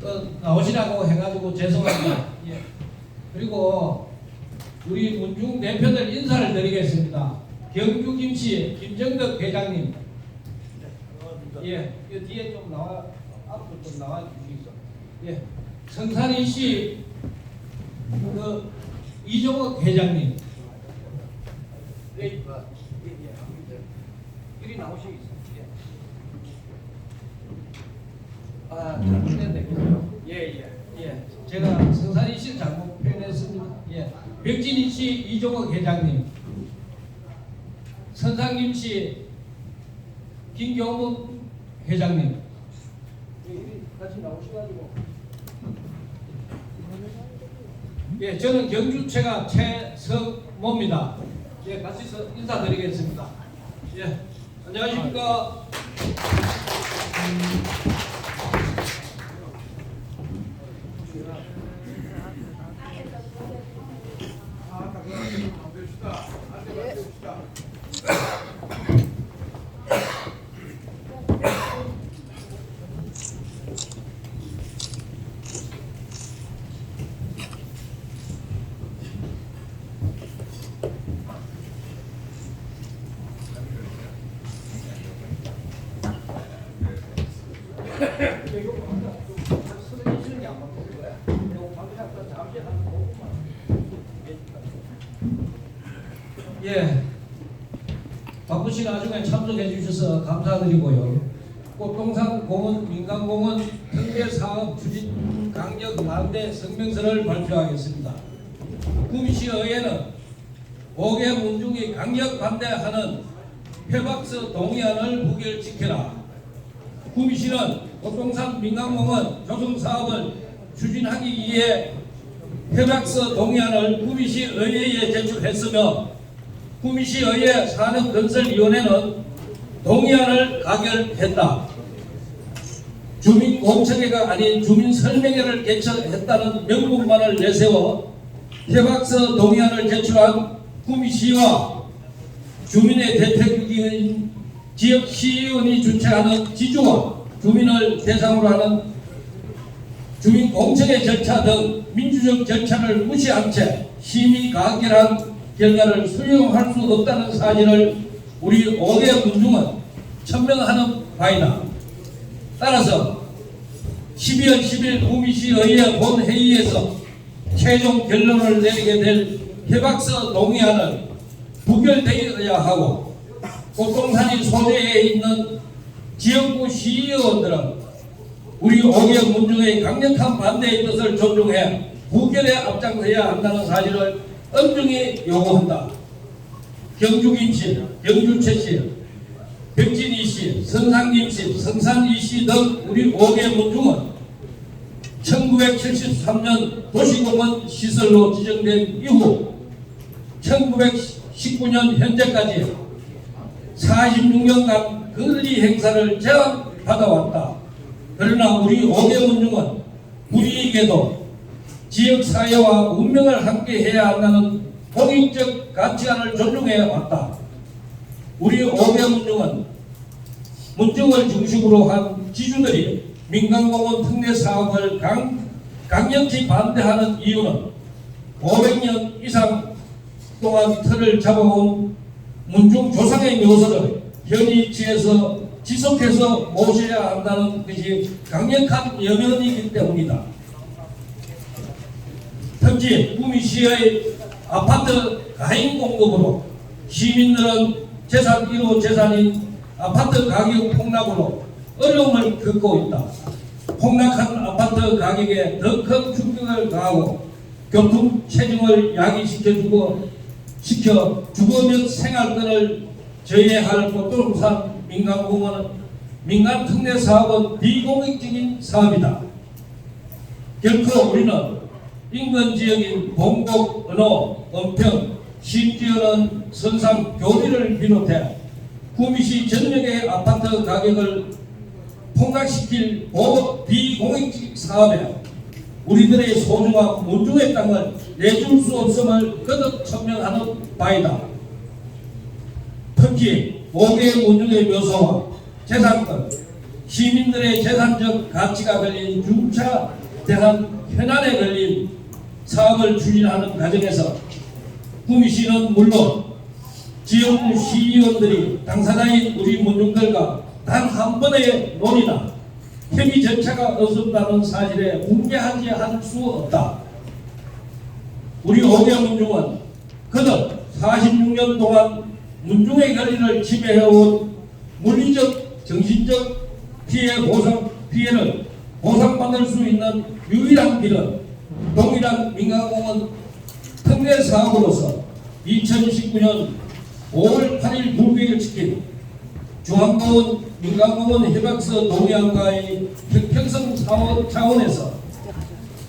또 나오시라고 해가지고 죄송합니다. 예. 그리고 우리 문중 대표들 인사를 드리겠습니다. 경주 김씨 김정덕 회장님. 예, 이 뒤에 좀 나와 앞으로 좀 나와 주시죠. 예, 성산이 씨, 그 이종욱 회장님. 예, 예, 예. 이리 나오시겠어요. 예. 아, 잘못됐네. 예, 예, 예. 제가 성산이 씨 잘못 표현했습니다. 예. 백진희 씨, 이종욱 회장님. 선상김 씨, 김경문 회장님. 같이 나오셔가지고. 예, 저는 경주체가 최성모입니다. 예, 같이 서 인사드리겠습니다. 예, 안녕하십니까. 예. 바쁘신 와중에 참석해 주셔서 감사드리고요. 꽃동산 공원 민간공원 특별 사업 추진 강력 반대 성명서를 발표하겠습니다. 구미시의회는 5개 문중이 강력 반대하는 회박서 동의안을 부결시켜라. 구미시는 꽃동산 민간공원 조성 사업을 추진하기 위해 협약서 동의안을 구미시 의회에 제출했으며 구미시 의회 산업건설위원회는 동의안을 가결했다. 주민공청회가 아닌 주민설명회를 개최했다는 명분만을 내세워 협약서 동의안을 제출한 구미시와 주민의 대표기인 지역 시의원이 주최하는 지주와 주민을 대상으로 하는 주민 공청회 절차 등 민주적 절차를 무시한 채 심의 가결한 결과를 수용할 수 없다는 사실을 우리 5개 군중은 천명하는 바이다. 따라서 12월 10일 구미시의회 본회의에서 최종 결론을 내리게 될 협약서 동의안을 부결되어야 하고 꽃동산이 소재에 있는 지역구 시의원들은 우리 5개 문중의 강력한 반대의 뜻을 존중해 부결에 앞장서야 한다는 사실을 엄중히 요구한다. 경주김 씨, 경주채 씨, 백진희 씨, 선상김 씨, 성산이 씨 등 우리 5개 문중은 1973년 도시공원 시설로 지정된 이후 1919년 현재까지 46년간 권리 행사를 제한받아왔다. 그러나 우리 5개 문중은 우리에게도 지역사회와 운명을 함께 해야 한다는 공익적 가치관을 존중해 왔다. 우리 5개 문중은 문중을 중심으로 한 지주들이 민간공원 특례 사업을 강, 강력히 반대하는 이유는 500년 이상 동안 틀을 잡아온 문중 조상의 묘소를 현 위치에서 지속해서 모셔야 한다는 것이 강력한 염원이기 때문이다. 특히 구미시의 아파트 가인 공급으로 시민들은 재산 1호 재산인 아파트 가격 폭락으로 어려움을 겪고 있다. 폭락한 아파트 가격에 더 큰 충격을 가하고 교통 체증을 야기시켜주고 시켜 주거 및 생활권을 저해할 꽃동산 민간공원은 민간 특례 사업은 비공익적인 사업이다. 결코 우리는 인근 지역인 봉곡, 은호, 은평, 심지어는 선상, 교리를 비롯해 구미시 전역의 아파트 가격을 폭락시킬 고 비공익적 사업에 우리들의 소중한 문중의 땅을 내줄 수 없음을 거듭 천명하는 바이다. 특히 5개의 문중의 묘소와 재산권, 시민들의 재산적 가치가 걸린 중차 대한 현안에 걸린 사업을 추진하는 과정에서 구미시는 물론 지역구 시의원들이 당사자인 우리 문중들과 단 한 번의 논의나 협의 절차가 없었다는 사실에 웅대하지 않을 수 없다. 우리 오개 문중은 그는 46년 동안 문중의 권리를 지배해온 물리적, 정신적 피해 보상, 피해를 보상받을 수 있는 유일한 길은 동일한 민간공원 특례 사업으로서 2019년 5월 8일 불교를 지킨 중앙공원 민간공원 협약서 동의안과의 평평성 사원 차원에서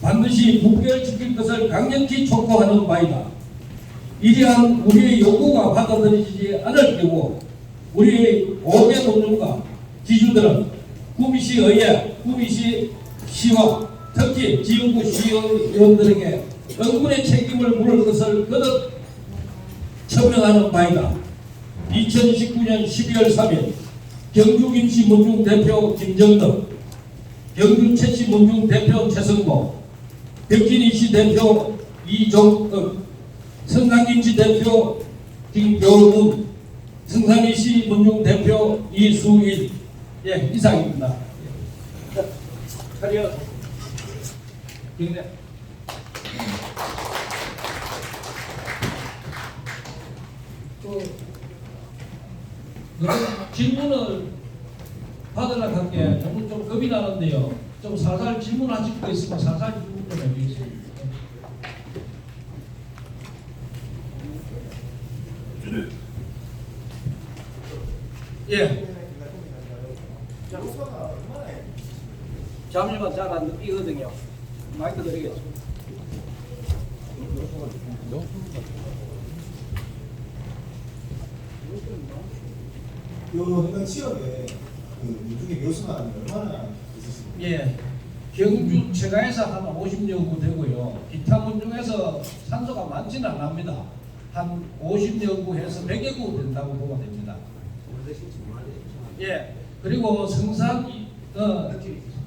반드시 국교를 지킬 것을 강력히 촉구하는 바이다. 이러한 우리의 요구가 받아들여지지 않을 경우 우리의 5개 논문과 지주들은 구미시 의회, 구미시 시와 특히 지역구 시의원들에게 응분의 책임을 물을 것을 거듭 천명하는 바이다. 2019년 12월 3일 경주 김씨 문중 대표 김정덕, 경주 최씨 문중 대표 최성모, 백진희 대표 이종덕, 성남김씨 대표 김겨울문, 성산이시 문중 대표 이수일, 예 이상입니다. 자, 차려. 경례. 그 질문을 받으러 갈게 너무 좀 겁이 나는데요. 좀 살살 질문하실 거 있으면 살살 질문 좀 해주세요. 예. 잠시만 잘안 느끼거든요. 마이크 드리겠습니다. 요 해당 지역에 그 민중의 묘수가 얼마나 있으십니까? 예. 경주 최가에서 한 50여 구 되고요. 기타 문중에서 산소가 많지는 않습니다. 한 50여 구 해서 100여 구 된다고 보면 됩니다. 예. 그리고 이- 어,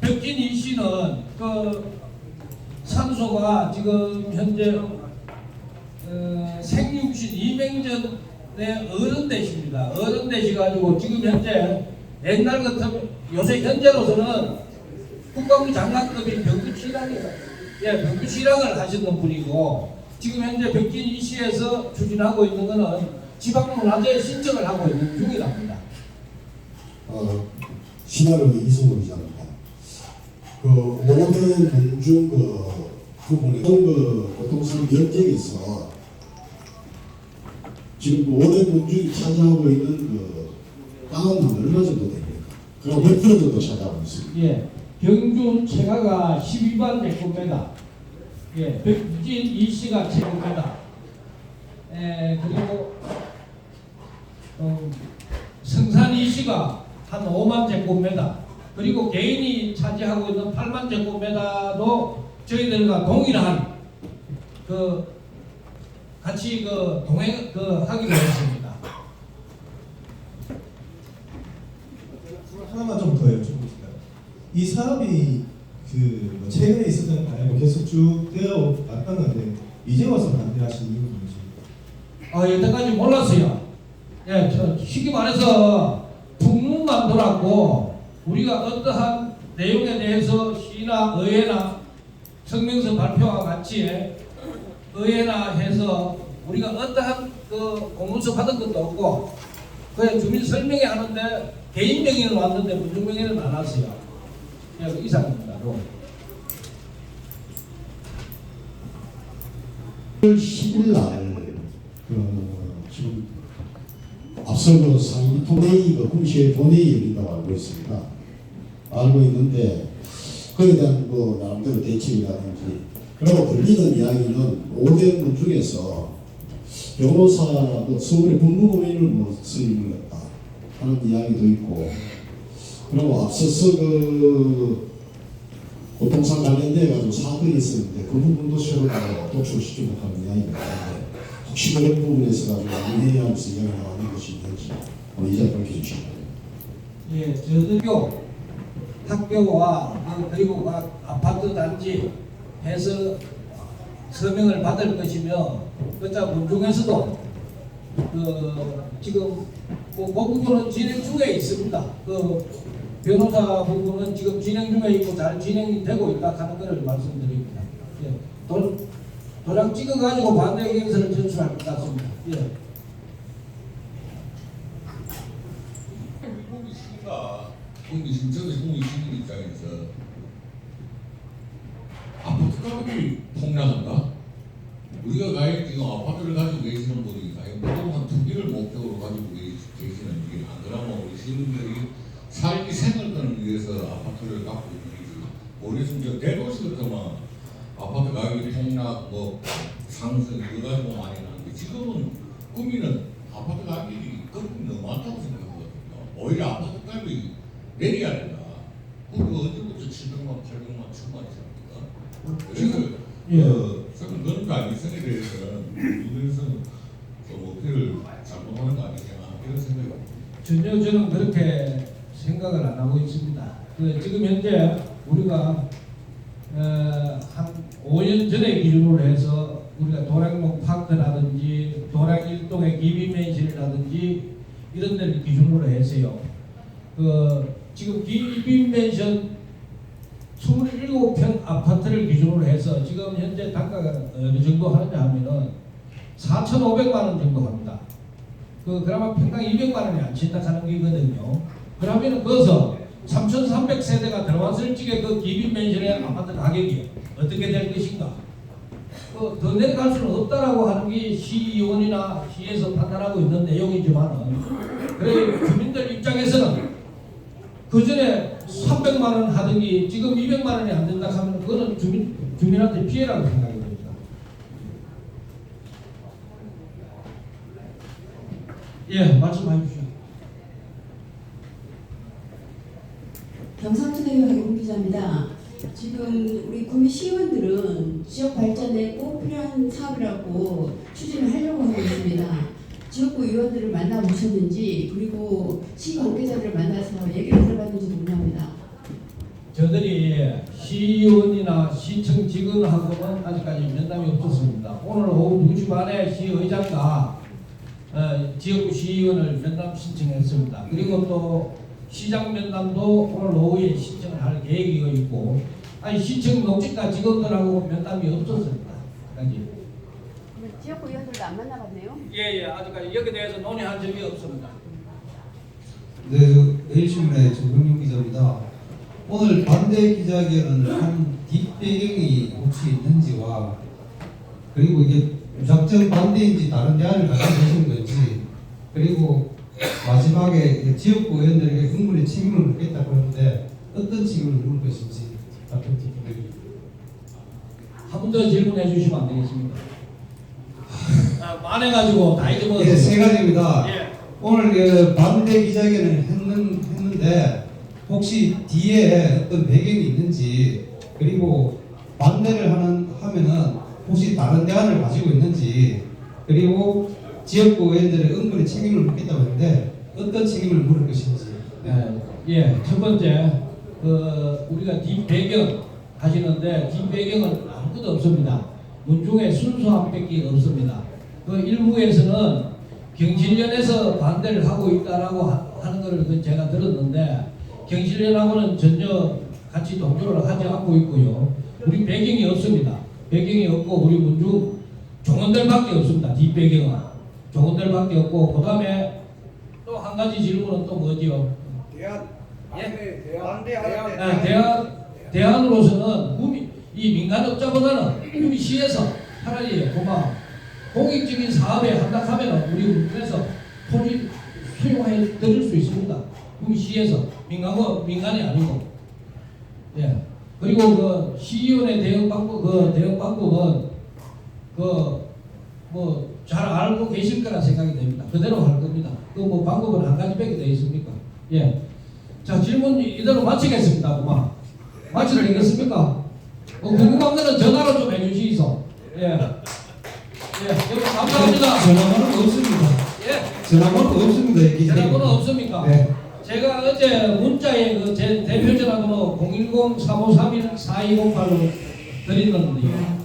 벽진 이 씨는 그 산소가 지금 현재 어, 생육신 이맹전의 어른대십니다. 어른 대시 가지고 지금 현재 옛날 같은 요새 현재로서는 국방부 장관급인 병구치랑이에요. 예, 병구치랑을 하시는 분이고 지금 현재 벽진 이시에서 추진하고 있는 거는 지방문화재 신청을 하고 있는 중이랍니다. 어, 이승우 기자입니다. 그 오대 문중 그 부분에 그 교통상 면적에서 지금 그 오대 문중이 차지하고 있는 그 땅은 얼마 정도 됩니까? 그럼 몇 프로 정도 차지하고 있습니까? 예, 경주 최가가 12만 제곱미터, 예, 백진 이씨가 제곱미터, 예, 그리고 어, 성산 이씨가 한 5만 제곱미터, 그리고 개인이 차지하고 있는 8만 제곱미터도 저희들과 동일한 그 같이 그 동행 그 하기로 했습니다. 하나만 좀 더 여쭤볼까요? 이 사업이 그 뭐 최근에 있었던 게 아니고 계속 쭉 되어 왔던 건데 이제 와서 반대하시는 이유는 뭔지? 아, 여태까지 몰랐어요. 예, 저 쉽게 말해서 돌았고 우리가 어떠한 내용에 대해서 시나 의회나 성명서 발표와 같이 의회나 해서 우리가 어떠한 그 공문서 받은 것도 없고 그냥 주민 설명회 하는데 개인 명의는 왔는데 문중 명의는 안 왔어요. 예, 그 이상입니다. 로. 1월 10일 날, 그, 지금, 앞서 그 상위 본회의, 그 군시의 본회의 열린다고 알고 있습니다. 알고 있는데, 그에 대한 뭐, 나름대로 대책이라든지, 그리고 들리는 이야기는 오대문 중에서 변호사, 그 서울의 법무고민을 뭐, 선임을 했다. 하는 이야기도 있고, 그리고 앞서서 그, 고통상 관련돼 가지고 사건이 있었는데 그 부분도 새로 독촉시키고 못하는 이야기가 있는 그런 부분에서 가지고 문의하면서 이야기 나오는 것이 있는지 한번 이자 밝혀 주시기 바랍니다. 예, 저들교 학교와 그 그리고 각 아파트 단지 해서 서명을 받을 것이며 그자 문중에서도 그 지금 뭐 법부는 진행 중에 있습니다. 그 변호사 부분은 지금 진행 중에 있고 잘 진행이 되고 있다 하는 것을 말씀드립니다. 예. 도, 도장 찍어가지고 반대 의견서를 전출할 것 같습니다. 예. 국민 시민과 국민 신 저도 국민 시민 입장에서 아파트 가격이 폭락한다. 우리가 과연 지금 아파트를 가지고 계시는 분이 과연 그동안 투기를 목적으로 가지고 계시- 계시는지 안 그러면 우리 시민들이 삶이 생활권을 위해서 아파트를 갖고 있는지 모르겠습니다. 대도시 같으면 아파트 가격이 뭐 상승 이거 가지고 많이 나는데 지금은 국민은 아파트 가격이 거품이 너무 많다고 생각하거든요. 오히려 아파트 값이 내려야 된다. 그거 언제부터 700만, 800만, 1000만 이상입니까? 그래서 예. 어, 저는 그런 거 아니성에 대해서는 좀 어필을 잘못하는 거 아니냐 이런 생각이 전혀 저는 그렇게 생각을 안 하고 있습니다. 그 지금 현재 우리가 어, 한 5년 전에 기준으로 해서 우리가 도량목 파크라든지 도량 일동의 기빈맨션이라든지 이런 데를 기준으로 해서요. 그 지금 기빈맨션 27평 아파트를 기준으로 해서 지금 현재 단가가 어느 정도 하느냐 하면은 4,500만 원 정도 합니다. 그 그나마 평당 200만 원이 안 친다 하는 게거든요. 그러면은 거기서 3,300세대가 들어왔을 적에 그 기빈 맨션의 아파트 가격이 어떻게 될 것인가? 그 더 내려갈 수는 없다라고 하는 게 시의원이나 시에서 판단하고 있는 내용이지만은 그래 주민들 입장에서는 그 전에 300만 원 하더니 지금 200만 원이 안 된다 하면 그거는 주민 주민한테 피해라고 생각이 됩니다. 예, 말씀해 주시죠. 경상투대유 박용 기자입니다. 지금 우리 구미 시의원들은 지역 발전에 꼭 필요한 사업이라고 추진을 하려고 하고 있습니다. 지역구 의원들을 만나보셨는지 그리고 시 관계자들을 만나서 얘기를 들어봤는지 궁금합니다. 저들이 시의원이나 시청 직원하고는 아직까지 면담이 없었습니다. 오늘 오후 2시 반에 시의장과 어, 지역구 시의원을 면담 신청했습니다. 그리고 또 시장 면담도 오늘 오후에 신청을 할 계획이 있고 아니 시청 녹지과 직원들하고 면담이 없었습니다. 아직까지. 지역구 의원들도 안 만나봤네요. 예예 아직까지 여기에 대해서 논의한 적이 없습니다. 네, 내일신문의 조경용 기자입니다. 오늘 반대 기자회견을 한 뒷배경이 혹시 있는지와 그리고 이게 무작정 반대인지 다른 대안을 가지고 계신 건지 그리고 마지막에 지역구 의원들에게 흥분의 책임을 묻겠다 그러는데 어떤 책임을 묻을 것인지 답변 부탁드립니다. 한번 더 질문해 주시면 안 되겠습니까? 아, 많아가지고 다 잊어먹었어요. 예, 세 가지입니다. 예. 오늘 그 반대 기자회견을 했는, 했는데 혹시 뒤에 어떤 배경이 있는지 그리고 반대를 하는 하면은 혹시 다른 대안을 가지고 있는지 그리고 지역구 의원들의 은근히 책임을 묻겠다고 했는데 어떤 책임을 물을 것인지 네. 예, 예, 첫 번째 그 우리가 뒷배경 하시는데 뒷배경은 아무것도 없습니다. 문중에 순수함밖에 없습니다. 그 일부에서는 경실련에서 반대를 하고 있다라고 하- 하는 것을 그 제가 들었는데 경실련하고는 전혀 같이 동조를 하지 않고 있고요. 우리 배경이 없습니다. 배경이 없고 우리 문중 종원들밖에 없습니다. 뒷배경은 종원들밖에 없고 그 다음에 또 한 가지 질문은 또 뭐지요? 대안 예? 대안 대안 아, 대안 대안으로서는 구미 이 민간업자보다는 구미 시에서 차라리 그만 공익적인 사업에 한다하면 우리 군에서 토지 수용해 드릴 수 있습니다. 구미 시에서. 민간업 민간이 아니고. 예. 그리고 그 시의원의 대응 방법 그 대응 방법은 그뭐 잘 알고 계실 거라 생각이 됩니다. 그대로 할 겁니다. 그뭐 방법은 한 가지밖에 되어 있습니까? 예. 자 질문 이대로 마치겠습니다. 그만 마쳐도 되겠습니까? 뭐 궁금한 거는 전화로 좀 해주시소. 예. 예. 여러분 감사합니다. 전화번호 없습니다. 예. 전화번호 없습니다. 전화번호 없습니까? 네. 제가 어제 문자에 그 제 대표 전화번호 010-3531-4208로 드린 건데요.